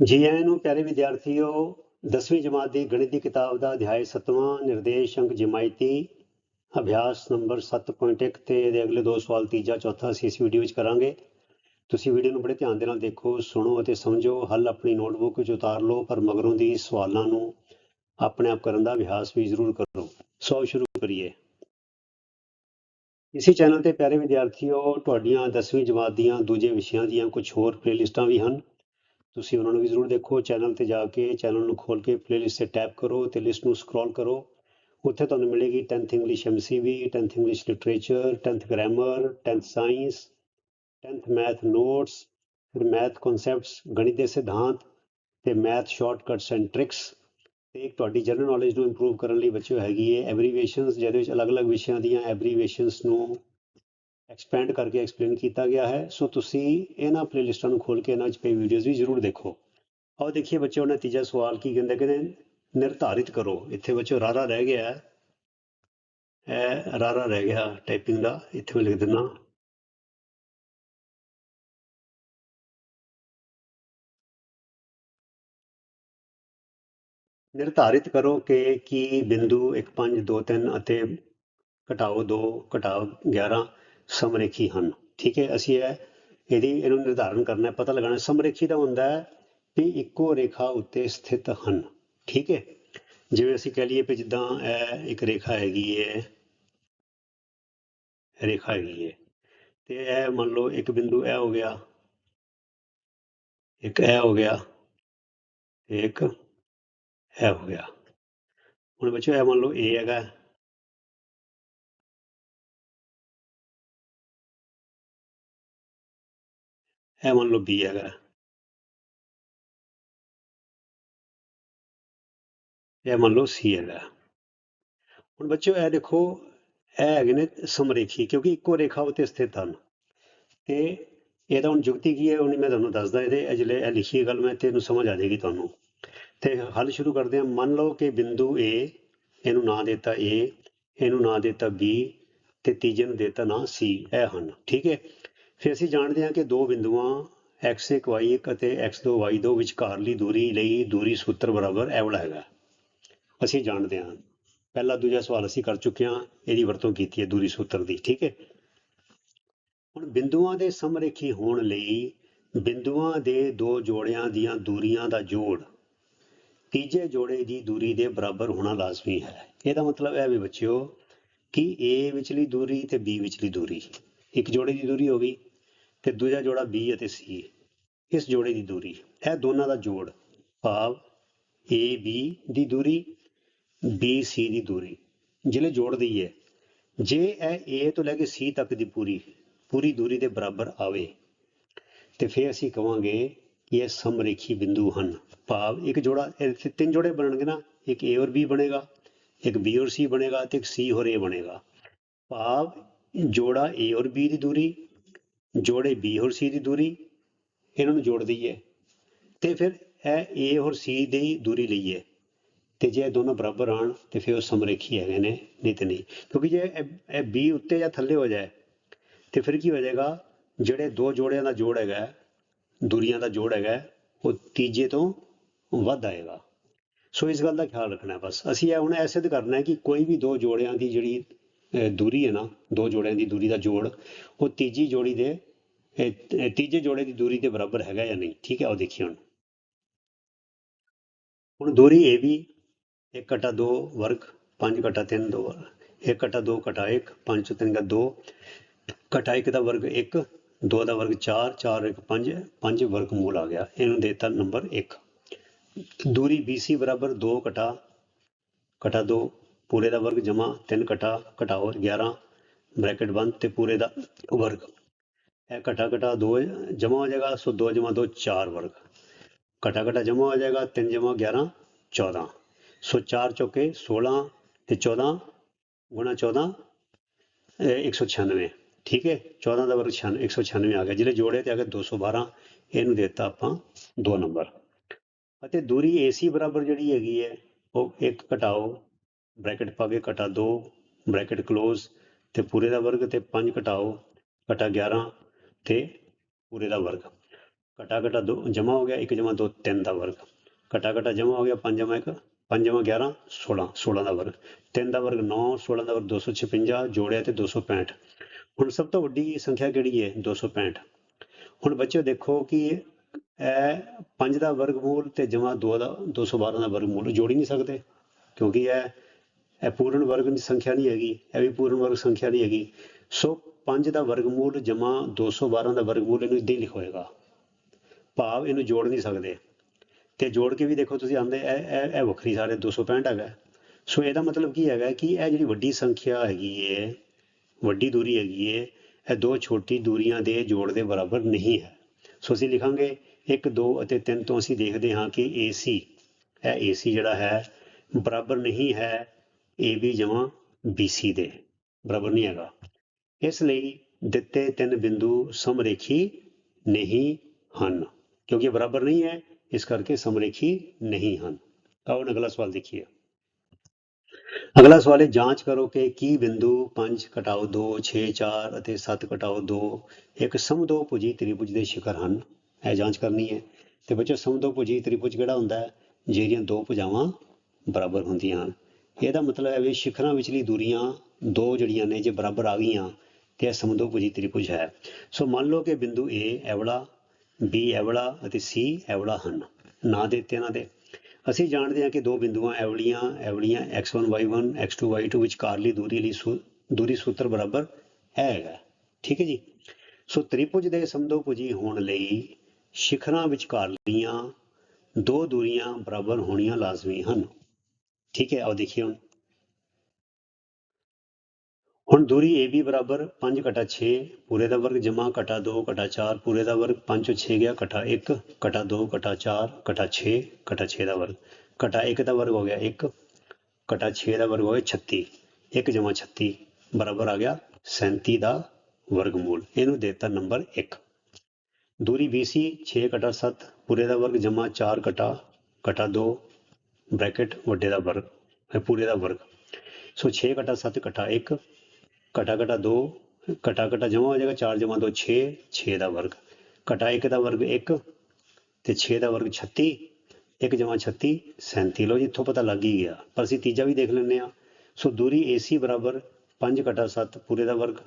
ਜੀ ਆਇਆਂ ਨੂੰ ਪਿਆਰੇ ਵਿਦਿਆਰਥੀਓ 10ਵੀਂ ਜਮਾਤ ਦੀ ਗਣਿਤ ਦੀ ਕਿਤਾਬ ਦਾ ਅਧਿਆਇ 7ਵਾਂ ਨਿਰਦੇਸ਼ ਅੰਕ ਜਮਾਇਤੀ ਅਭਿਆਸ ਨੰਬਰ 7.1 ਤੇ ਇਹਦੇ ਅਗਲੇ ਦੋ ਸਵਾਲ ਤੀਜਾ ਚੌਥਾ ਅਸੀਂ ਇਸ ਵੀਡੀਓ ਵਿੱਚ ਕਰਾਂਗੇ। ਤੁਸੀਂ ਵੀਡੀਓ ਨੂੰ ਬੜੇ ਧਿਆਨ ਦੇ ਨਾਲ ਦੇਖੋ, ਸੁਣੋ ਅਤੇ ਸਮਝੋ, ਹੱਲ ਆਪਣੀ ਨੋਟਬੁੱਕ ਵਿੱਚ ਉਤਾਰ ਲਓ, ਪਰ ਮਗਰੋਂ ਦੀ ਸਵਾਲਾਂ ਨੂੰ ਆਪਣੇ ਆਪ ਕਰਨ ਦਾ ਅਭਿਆਸ ਵੀ ਜ਼ਰੂਰ ਕਰੋ। ਸੋ ਆਓ ਸ਼ੁਰੂ ਕਰੀਏ। ਇਸੇ ਚੈਨਲ ਤੇ ਪਿਆਰੇ ਵਿਦਿਆਰਥੀਓ, ਤੁਹਾਡੀਆਂ 10ਵੀਂ ਜਮਾਤ ਦੀਆਂ ਦੂਜੇ ਵਿਸ਼ਿਆਂ ਦੀਆਂ ਕੁਝ ਹੋਰ ਪਲੇਲਿਸਟਾਂ ਵੀ ਹਨ। ਤੁਸੀਂ ਉਹਨਾਂ ਨੂੰ ਵੀ ਜ਼ਰੂਰ ਦੇਖੋ ਚੈਨਲ ਤੇ ਜਾ ਕੇ ਚੈਨਲ ਨੂੰ ਖੋਲ ਕੇ ਪਲੇਲਿਸਟ ਤੇ ਟੈਪ ਕਰੋ ਤੇ ਲਿਸਟ ਨੂੰ ਸਕਰੋਲ ਕਰੋ। ਉੱਥੇ ਤੁਹਾਨੂੰ ਮਿਲੇਗੀ 10th English MCV 10th English literature 10th grammar 10th science 10th math notes ਫਿਰ ਮੈਥ ਕਨਸੈਪਟਸ ਗਣਿਤ ਦੇ ਸਿਧਾਂਤ ਤੇ ਮੈਥ ਸ਼ਾਰਟਕਟਸ ਐਂਡ ਟ੍ਰਿਕਸ ਤੇ ਇੱਕ ਤੁਹਾਡੀ ਜਨਰਲ ਨੌਲੇਜ ਨੂੰ ਇੰਪਰੂਵ ਕਰਨ ਲਈ ਬੱਚਿਓ ਹੈਗੀ ਹੈ ਐਬਰੀਵੇਸ਼ਨਸ ਜਿਹਦੇ ਵਿੱਚ ਅਲੱਗ-ਅਲੱਗ ਵਿਸ਼ਿਆਂ ਦੀਆਂ ਐਬਰੀਵੇਸ਼ਨਸ ਨੂੰ ਐਕਸਪੈਂਡ ਕਰਕੇ ਐਕਸਪਲੇਨ ਕੀਤਾ ਗਿਆ ਹੈ। ਸੋ ਤੁਸੀਂ ਇਹਨਾਂ ਪਲੇਲਿਸਟਾਂ ਨੂੰ ਖੋਲ ਕੇ ਇਹਨਾਂ 'ਚ ਪਈ ਵੀਡੀਓਜ਼ ਵੀ ਜ਼ਰੂਰ ਦੇਖੋ। ਆਓ ਦੇਖੀਏ ਬੱਚੇ ਉਹਨਾਂ ਨਤੀਜਾ ਸਵਾਲ ਕੀ ਕਹਿੰਦਾ, ਕਹਿੰਦੇ ਨਿਰਧਾਰਿਤ ਕਰੋ। ਇੱਥੇ ਬੱਚਿਓ, ਰਾਰਾ ਰਹਿ ਗਿਆ। ਹੈ ਰਾਰਾ ਰਹਿ ਗਿਆ ਟਾਈਪਿੰਗ ਦਾ, ਇੱਥੇ ਮੈਂ ਲਿਖ ਦਿੰਦਾ। ਨਿਰਧਾਰਿਤ ਕਰੋ ਕਿ ਕੀ ਬਿੰਦੂ 1 5 2 3 ਅਤੇ ਘਟਾਓ 2 ਘਟਾਓ 11 ਸਮਰੇਖੀ ਹਨ। ਠੀਕ ਹੈ, ਅਸੀਂ ਇਹ, ਇਹਦੀ ਇਹਨੂੰ ਨਿਰਧਾਰਨ ਕਰਨਾ ਪਤਾ ਲਗਾਉਣਾ ਸਮਰੇਖੀ ਦਾ ਹੁੰਦਾ ਹੈ ਵੀ ਇੱਕੋ ਰੇਖਾ ਉੱਤੇ ਸਥਿਤ ਹਨ। ਠੀਕ ਹੈ, ਜਿਵੇਂ ਅਸੀਂ ਕਹਿ ਲਈਏ ਵੀ ਜਿੱਦਾਂ ਇਹ ਇੱਕ ਰੇਖਾ ਹੈਗੀ ਹੈ, ਰੇਖਾ ਹੈਗੀ ਹੈ, ਤੇ ਇਹ ਮੰਨ ਲਓ ਇੱਕ ਬਿੰਦੂ ਇਹ ਹੋ ਗਿਆ, ਇੱਕ ਇਹ ਹੋ ਗਿਆ ਇੱਕ ਇਹ ਹੋ ਗਿਆ। ਹੁਣ ਬੱਚੋ ਇਹ ਮੰਨ ਲਓ A ਹੈਗਾ। ਇਹ ਮੰਨ ਲਓ B ਹੈਗਾ। ਇਹ ਮੰਨ ਲਓ C ਹੈਗਾ। ਹੁਣ ਬੱਚਿਓ, ਇਹ ਦੇਖੋ, ਇਹ ਹੈਗੇ ਨੇ ਸਮਰੇਖੀ, ਕਿਉਂਕਿ ਇੱਕੋ ਰੇਖਾ ਉੱਤੇ ਸਥਿਤ ਹਨ। ਤੇ ਇਹਦਾ ਹੁਣ ਜੁਗਤੀ ਕੀ ਹੈ ਉਹਨੇ ਮੈਂ ਤੁਹਾਨੂੰ ਦੱਸਦਾ, ਇਹਦੇ ਅਜਲੇ ਇਹ ਲਿਖੀ ਗੱਲ ਮੈਂ ਤੇ ਇਹਨੂੰ ਸਮਝ ਆ ਜਾਏਗੀ ਤੁਹਾਨੂੰ। ਤੇ ਹੱਲ ਸ਼ੁਰੂ ਕਰਦੇ ਹਾਂ। ਮੰਨ ਲਓ ਕਿ ਬਿੰਦੂ A, ਇਹਨੂੰ ਨਾਂ ਦਿੱਤਾ A, ਇਹਨੂੰ ਨਾਂ ਦਿੱਤਾ B, ਤੇ ਤੀਜੇ ਨੂੰ ਦਿੱਤਾ ਨਾਂ C, ਇਹ ਹਨ। ਠੀਕ ਹੈ? ਫਿਰ ਅਸੀਂ ਜਾਣਦੇ ਹਾਂ ਕਿ ਦੋ ਬਿੰਦੂਆਂ x1 y1 ਅਤੇ x2 y2 ਵਿਚਕਾਰਲੀ ਦੂਰੀ ਲਈ ਦੂਰੀ ਸੂਤਰ ਬਰਾਬਰ ਇਹ ਵਾਲਾ ਹੈਗਾ। ਅਸੀਂ ਜਾਣਦੇ ਹਾਂ। ਪਹਿਲਾ ਦੂਜਾ ਸਵਾਲ ਅਸੀਂ ਕਰ ਚੁੱਕੇ ਹਾਂ, ਇਹਦੀ ਵਰਤੋਂ ਕੀਤੀ ਹੈ ਦੂਰੀ ਸੂਤਰ ਦੀ, ਠੀਕ ਹੈ? ਹੁਣ ਬਿੰਦੂਆਂ ਦੇ ਸਮਰੇਖੀ ਹੋਣ ਲਈ ਬਿੰਦੂਆਂ ਦੇ ਦੋ ਜੋੜਿਆਂ ਦੀਆਂ ਦੂਰੀਆਂ ਦਾ ਜੋੜ ਤੀਜੇ ਜੋੜੇ ਦੀ ਦੂਰੀ ਦੇ ਬਰਾਬਰ ਹੋਣਾ ਲਾਜ਼ਮੀ ਹੈ। ਇਹਦਾ ਮਤਲਬ ਇਹ ਵੀ ਬੱਚਿਓ ਕਿ A ਵਿਚਲੀ ਦੂਰੀ ਤੇ B ਵਿਚਲੀ ਦੂਰੀ। ਇੱਕ ਜੋੜੇ ਦੀ ਦੂਰੀ ਹੋ ਗਈ। ਤੇ ਦੂਜਾ ਜੋੜਾ B ਅਤੇ C ਇਸ ਜੋੜੇ ਦੀ ਦੂਰੀ, ਇਹ ਦੋਨਾਂ ਦਾ ਜੋੜ ਭਾਵ AB ਦੀ ਦੂਰੀ BC ਦੀ ਦੂਰੀ। ਜਿਹੜੇ ਜੋੜਦੀ ਹੈ ਜੇ ਇਹ A ਤੋਂ ਲੈ ਕੇ C ਤੱਕ ਦੀ ਪੂਰੀ ਪੂਰੀ ਦੂਰੀ ਦੇ ਬਰਾਬਰ ਆਵੇ, ਤੇ ਫਿਰ ਅਸੀਂ ਕਵਾਂਗੇ ਕਿ ਇਹ ਸਮਰੇਖੀ ਬਿੰਦੂ ਹਨ। ਭਾਵ ਇੱਕ ਜੋੜਾ ਇੱਥੇ ਤਿੰਨ ਜੋੜੇ ਬਣਨਗੇ ਨਾ, ਇੱਕ A ਔਰ B ਬਣੇਗਾ, ਇੱਕ B ਔਰ C ਬਣੇਗਾ, ਤੇ ਇੱਕ C ਔਰ A ਬਣੇਗਾ। ਭਾਵ ਜੋੜਾ A ਔਰ B ਦੀ ਦੂਰੀ ਜੋੜੇ B ਔਰ C ਦੀ ਦੂਰੀ, ਇਹਨਾਂ ਨੂੰ ਜੋੜ ਦਈਏ। ਤੇ ਫਿਰ ਇਹ A ਔਰ C ਦੀ ਦੂਰੀ ਲਈਏ। ਤੇ ਜੇ ਇਹ ਦੋਨੋਂ ਬਰਾਬਰ ਆਣ, ਤੇ ਫਿਰ ਉਹ ਸਮਰੇਖੀ ਹੈਗੇ ਨੇ ਨਹੀਂ ਤੇ ਨਹੀਂ ਕਿਉਂਕਿ ਜੇ ਇਹ ਇਹ B ਉੱਤੇ ਜਾਂ ਥੱਲੇ ਹੋ ਜਾਏ, ਤੇ ਫਿਰ ਕੀ ਹੋ ਜਾਏਗਾ? ਜਿਹੜੇ ਦੋ ਜੋੜਿਆਂ ਦਾ ਜੋੜ ਹੈਗਾ, ਦੂਰੀਆਂ ਦਾ ਜੋੜ ਹੈਗਾ, ਉਹ ਤੀਜੇ ਤੋਂ ਵੱਧ ਆਏਗਾ। ਸੋ ਇਸ ਗੱਲ ਦਾ ਖਿਆਲ ਰੱਖਣਾ ਬਸ। ਅਸੀਂ ਇਹ ਹੁਣ ਐਸੇ ਸਿੱਧ ਕਰਨਾ ਹੈ ਕਿ ਕੋਈ ਵੀ ਦੋ ਜੋੜਿਆਂ ਦੀ ਜਿਹੜੀ ਦੂਰੀ ਹੈ ਨਾ, ਦੋ ਜੋੜਿਆਂ ਦੀ ਦੂਰੀ ਦਾ ਜੋੜ, ਉਹ ਤੀਜੀ ਜੋੜੀ ਦੇ ਤੀਜੇ ਜੋੜੇ ਦੀ ਦੂਰੀ ਦੇ ਬਰਾਬਰ ਹੈਗਾ ਜਾਂ ਨਹੀਂ? ਠੀਕ ਹੈ, ਉਹ ਦੇਖੀਏ ਹੁਣ। ਹੁਣ ਦੂਰੀ AB 1 ਕਟਾ 2 ਵਰਗ 5 ਕਟਾ 3 2 1 ਕਟਾ 2 ਕਟਾ 1 5 3 ਦਾ 2 ਕਟਾ 1 ਦਾ ਵਰਗ 1 2 ਦਾ ਵਰਗ 4 4 1 5 5 ਵਰਗ ਮੂਲ ਆ ਗਿਆ। ਇਹਨੂੰ ਦੇਤਾ ਨੰਬਰ 1 ਦੂਰੀ BC ਬਰਾਬਰ 2 ਘਟਾ ਘਟਾ 2 ਪੂਰੇ ਦਾ ਵਰਗ ਜਮਾ 3 ਕਟਾ ਘਟਾਓ 11 ਬ੍ਰੈਕਟ ਬੰਦ ਤੇ ਪੂਰੇ ਦਾ ਵਰਗ। ਇਹ ਕਟਾ ਕਟਾ 2 ਜਮਾ ਹੋ ਜਾਏਗਾ, ਸੋ 2 ਜਮਾ 2 4 ਵਰਗ। ਕਟਾ ਕਟਾ ਜਮਾ ਹੋ ਜਾਏਗਾ 3 ਜਮਾ 11 14 ਸੋ 4 ਚੌਕੇ 16 ਤੇ 14 ਗੁਣਾ 14 ਇਹ 196 ਠੀਕ ਹੈ? 14 ਦਾ ਵਰਗ 96 196 ਆ ਗਿਆ। ਜਿਹੜੇ ਜੋੜੇ ਤੇ ਆ ਗਏ 212 ਇਹਨੂੰ ਦਿੱਤਾ ਆਪਾਂ 2 ਨੰਬਰ। ਅਤੇ ਦੂਰੀ AC ਬਰਾਬਰ ਜਿਹੜੀ ਹੈਗੀ ਹੈ, ਉਹ ਇੱਕ ਘਟਾਓ, ਬ੍ਰੈਕਟ ਪਾ ਕੇ ਘਟਾ 2 ਬ੍ਰੈਕਟ ਕਲੋਜ਼ ਤੇ ਪੂਰੇ ਦਾ ਵਰਗ ਤੇ 5 ਘਟਾਓ, ਘਟਾ 11 ਤੇ ਪੂਰੇ ਦਾ ਵਰਗ। ਘਟਾ ਘਟਾ ਦੋ ਜਮਾ ਹੋ ਗਿਆ ਇੱਕ ਜਮਾ 2 3 ਦਾ ਵਰਗ। ਘਟਾ ਘਟਾ ਜਮਾ ਹੋ ਗਿਆ ਪੰਜ ਜਮਾ 1 5 ਜਮਾ 11 16 16 ਦਾ ਵਰਗ। ਤਿੰਨ ਦਾ ਵਰਗ 9 16 ਦਾ ਵਰਗ 256 ਜੋੜਿਆ ਤੇ 265 ਹੁਣ ਸਭ ਤੋਂ ਵੱਡੀ ਸੰਖਿਆ ਕਿਹੜੀ ਹੈ? 265 ਹੁਣ ਬੱਚਿਓ ਦੇਖੋ ਕਿ ਇਹ 5 ਦਾ ਵਰਗਮੂਲ ਤੇ ਜਮਾ 2 ਦਾ 212 ਦਾ ਵਰਗਮੂਲ ਜੋੜ ਹੀ ਨਹੀਂ ਸਕਦੇ। ਕਿਉਂਕਿ ਇਹ ਇਹ ਪੂਰਨ ਵਰਗ ਦੀ ਸੰਖਿਆ ਨਹੀਂ ਹੈਗੀ ਇਹ ਵੀ ਪੂਰਨ ਵਰਗ ਸੰਖਿਆ ਨਹੀਂ ਹੈਗੀ। ਸੋ 5 ਦਾ ਵਰਗਮੂਲ ਜਮਾ 212 ਦਾ ਵਰਗਮੂਲ ਇਹਨੂੰ ਇਦਾਂ ਹੀ ਲਿਖੋਏਗਾ। ਭਾਵ ਇਹਨੂੰ ਜੋੜ ਨਹੀਂ ਸਕਦੇ। ਤੇ ਜੋੜ ਕੇ ਵੀ ਦੇਖੋ ਤੁਸੀਂ ਆਂਦੇ ਇਹ ਇਹ ਇਹ ਵੱਖਰੀ ਸਾਰੇ 265 ਹੈਗਾ। ਸੋ ਇਹਦਾ ਮਤਲਬ ਕੀ ਹੈਗਾ ਕਿ ਇਹ ਜਿਹੜੀ ਵੱਡੀ ਸੰਖਿਆ ਹੈਗੀ ਏ, ਵੱਡੀ ਦੂਰੀ ਹੈਗੀ ਏ, ਇਹ ਦੋ ਛੋਟੀ ਦੂਰੀਆਂ ਦੇ ਜੋੜ ਦੇ ਬਰਾਬਰ ਨਹੀਂ ਹੈ। ਸੋ ਅਸੀਂ ਲਿਖਾਂਗੇ 1 2 ਅਤੇ 3 ਤੋਂ ਅਸੀਂ ਦੇਖਦੇ ਹਾਂ ਕਿ AC ਇਹ AC ਜਿਹੜਾ ਹੈ, ਬਰਾਬਰ ਨਹੀਂ ਹੈ AB ਜਮਾ BC ਦੇ। ਬਰਾਬਰ ਨਹੀਂ ਹੈਗਾ। ਇਸ ਲਈ ਦਿੱਤੇ ਤਿੰਨ ਬਿੰਦੂ ਸਮਰੇਖੀ ਨਹੀਂ ਹਨ, ਕਿਉਂਕਿ ਬਰਾਬਰ ਨਹੀਂ ਹੈ, ਇਸ ਕਰਕੇ ਸਮਰੇਖੀ ਨਹੀਂ ਹਨ। ਆਓ ਅਗਲਾ ਸਵਾਲ ਦੇਖੀਏ। ਅਗਲਾ ਸਵਾਲ ਹੈ, ਜਾਂਚ ਕਰੋ ਕਿ ਕੀ ਬਿੰਦੂ 5 ਘਟਾਓ 2 6 4 ਅਤੇ 7 ਘਟਾਓ 2 ਇੱਕ ਸਮਦੋਭੁਜੀ ਤ੍ਰਿਭੁਜ ਦੇ ਸ਼ਿਖਰ ਹਨ। ਇਹ ਜਾਂਚ ਕਰਨੀ ਹੈ। ਤੇ ਬੱਚੋ ਸਮਦੋਭੁਜੀ ਤ੍ਰਿਭੁਜ ਕਿਹੜਾ ਹੁੰਦਾ ਹੈ? ਜਿਹੜੀਆਂ ਦੋ ਭੁਜਾਵਾਂ ਬਰਾਬਰ ਹੁੰਦੀਆਂ ਹਨ। ਇਹਦਾ ਮਤਲਬ ਹੈ ਵੀ ਸ਼ਿਖਰਾਂ ਵਿਚਲੀ ਦੂਰੀਆਂ ਦੋ ਜਿਹੜੀਆਂ ਨੇ, ਜੇ ਬਰਾਬਰ ਆ ਗਈਆਂ ਤੇ ਇਹ ਸਮਦੋਭੁਜੀ ਤ੍ਰਿਭੁਜ ਹੈ। ਸੋ ਮੰਨ ਲਓ ਕਿ ਬਿੰਦੂ A ਐਵਲਾ ਵਾਲਾ B ਇਹ ਅਤੇ C ਐਵਲਾ ਹਨ। ਨਾਂ ਦੇ ਦਿੱਤੇ ਇਹਨਾਂ ਦੇ। ਅਸੀਂ ਜਾਣਦੇ ਹਾਂ ਕਿ ਦੋ ਬਿੰਦੂਆਂ ਇਹ ਵਾਲੀਆਂ ਇਹ ਵਾਲੀਆਂ x1 y1 x2 y2 ਵਿਚਕਾਰਲੀ ਦੂਰੀ ਲਈ ਸੂ- ਦੂਰੀ ਸੂਤਰ ਬਰਾਬਰ ਹੈਗਾ। ਠੀਕ ਹੈ ਜੀ? ਸੋ ਤ੍ਰਿਭੁਜ ਦੇ ਸਮਦੋਭੁਜੀ ਹੋਣ ਲਈ ਸ਼ਿਖਰਾਂ ਵਿਚਕਾਰਲੀਆਂ ਦੋ ਦੂਰੀਆਂ ਬਰਾਬਰ ਹੋਣੀਆਂ ਲਾਜ਼ਮੀ ਹਨ। ਠੀਕ ਹੈ, ਆਓ ਦੇਖੀਏ ਹੁਣ। ਹੁਣ ਦੂਰੀ AB ਬਰਾਬਰ 5 ਘਟਾ 6 ਪੂਰੇ ਦਾ ਵਰਗ ਜਮਾ ਘਟਾ 2 ਘਟਾ 4 ਪੂਰੇ ਦਾ ਵਰਗ 5 6 ਗਿਆ ਘਟਾ 1 ਘਟਾ 2 ਘਟਾ 4 ਘਟਾ 6 ਘਟਾ 6 ਦਾ ਵਰਗ। ਘਟਾ 1 ਦਾ ਵਰਗ ਹੋ ਗਿਆ 1 ਘਟਾ 6 ਦਾ ਵਰਗ ਹੋ ਗਿਆ 36 1 ਜਮਾ 36 ਬਰਾਬਰ ਆ ਗਿਆ 37 ਦਾ ਵਰਗਮੂਲ। ਇਹਨੂੰ ਦੇਤਾ ਨੰਬਰ 1 ਦੂਰੀ BC 6 ਘਟਾ 7 ਪੂਰੇ ਦਾ ਵਰਗ ਜਮਾ 4 ਘਟਾ ਘਟਾ 2 ਬ੍ਰੈਕਟ ਵੱਡੇ ਦਾ ਵਰਗ ਹੈ ਪੂਰੇ ਦਾ ਵਰਗ। ਸੋ 6 ਘਟਾ 7 ਘਟਾ 1 ਘਟਾ ਘਟਾ 2 ਘਟਾ ਘਟਾ ਜਮਾ ਹੋ ਜਾਏਗਾ 4 ਜਮਾ 2 6 6 ਦਾ ਵਰਗ। ਘਟਾ 1 ਦਾ ਵਰਗ 1 ਤੇ 6 ਦਾ ਵਰਗ 36 1 ਜਮਾ 36 37 ਲੋ ਜੀ, ਇੱਥੋਂ ਪਤਾ ਲੱਗ ਹੀ ਗਿਆ। ਪਰ ਅਸੀਂ ਤੀਜਾ ਵੀ ਦੇਖ ਲੈਂਦੇ ਆ ਸੋ ਦੂਰੀ AC ਬਰਾਬਰ 5 ਘਟਾ 7 ਪੂਰੇ ਦਾ ਵਰਗ।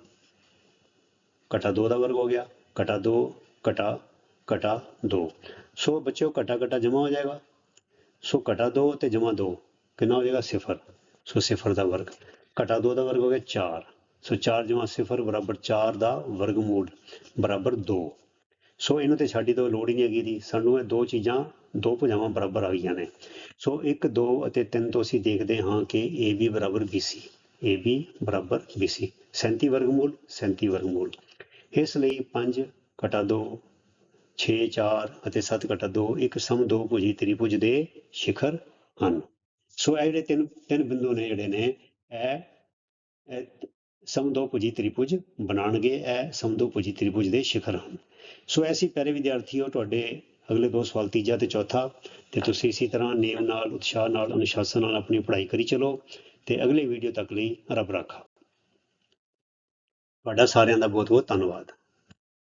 ਘਟਾ 2 ਦਾ ਵਰਗ ਹੋ ਗਿਆ। ਘਟਾ 2 ਘਟਾ ਘਟਾ 2 ਸੋ ਬੱਚਿਓ, ਘਟਾ ਘਟਾ ਜਮਾ ਹੋ ਜਾਏਗਾ। ਸੋ ਘਟਾ 2 ਤੇ ਜਮਾ 2 ਕਿੰਨਾ ਹੋ ਜਾਏਗਾ ਸਿਫਰ। ਸੋ ਸਿਫਰ ਦਾ ਵਰਗ। ਘਟਾ 2 ਦਾ ਵਰਗ ਹੋ ਗਿਆ 4 ਸੋ 4 ਜਮਾ ਸਿਫਰ, ਬਰਾਬਰ 4 ਦਾ ਵਰਗਮੂਲ, ਬਰਾਬਰ 2 ਸੋ ਇਹਨੂੰ ਤੇ ਛੱਡੀ ਤੋਂ ਲੋੜ ਹੀ ਨਹੀਂ ਹੈਗੀ ਦੀ। ਸਾਨੂੰ ਇਹ ਦੋ ਚੀਜ਼ਾਂ, ਦੋ ਭੁਜਾਵਾਂ ਬਰਾਬਰ ਆ ਗਈਆਂ ਨੇ। ਸੋ 1 2 ਅਤੇ 3 ਤੋਂ ਅਸੀਂ ਦੇਖਦੇ ਹਾਂ ਕਿ AB ਬਰਾਬਰ BC AB ਬਰਾਬਰ BC 37 ਵਰਗਮੂਲ 37 ਵਰਗਮੂਲ। ਇਸ ਲਈ 5 ਘਟਾ 2 6 4 ਅਤੇ 7 ਘਟਾ 2 ਇੱਕ ਸਮ ਦੋ ਭੁਜੀ ਤ੍ਰਿਭੁਜ ਦੇ ਸ਼ਿਖਰ ਹਨ। ਸੋ ਇਹ ਜਿਹੜੇ ਤਿੰਨ ਤਿੰਨ ਬਿੰਦੂ ਨੇ ਜਿਹੜੇ ਨੇ ਇਹ ਇਹ ਸਮਦੋਭੁਜੀ ਤ੍ਰਿਭੁਜ ਬਣਾਉਣਗੇ, ਇਹ ਸਮਦੋਭੁਜੀ ਤ੍ਰਿਭੁਜ ਦੇ ਸ਼ਿਖਰ ਹਨ। ਸੋ ਐਸੀ ਪਿਆਰੇ ਵਿਦਿਆਰਥੀਓ, ਤੁਹਾਡੇ ਅਗਲੇ ਦੋ ਸਵਾਲ, ਤੀਜਾ ਤੇ ਚੌਥਾ, ਤੇ ਤੁਸੀਂ ਇਸੇ ਤਰ੍ਹਾਂ ਨੇਮ ਨਾਲ, ਉਤਸ਼ਾਹ ਨਾਲ, ਅਨੁਸ਼ਾਸਨ ਨਾਲ ਆਪਣੀ ਪੜ੍ਹਾਈ ਕਰੀ ਚਲੋ ਤੇ ਅਗਲੇ ਵੀਡੀਓ ਤੱਕ ਲਈ ਰੱਬ ਰਾਖਾ। ਤੁਹਾਡਾ ਸਾਰਿਆਂ ਦਾ ਬਹੁਤ ਬਹੁਤ ਧੰਨਵਾਦ।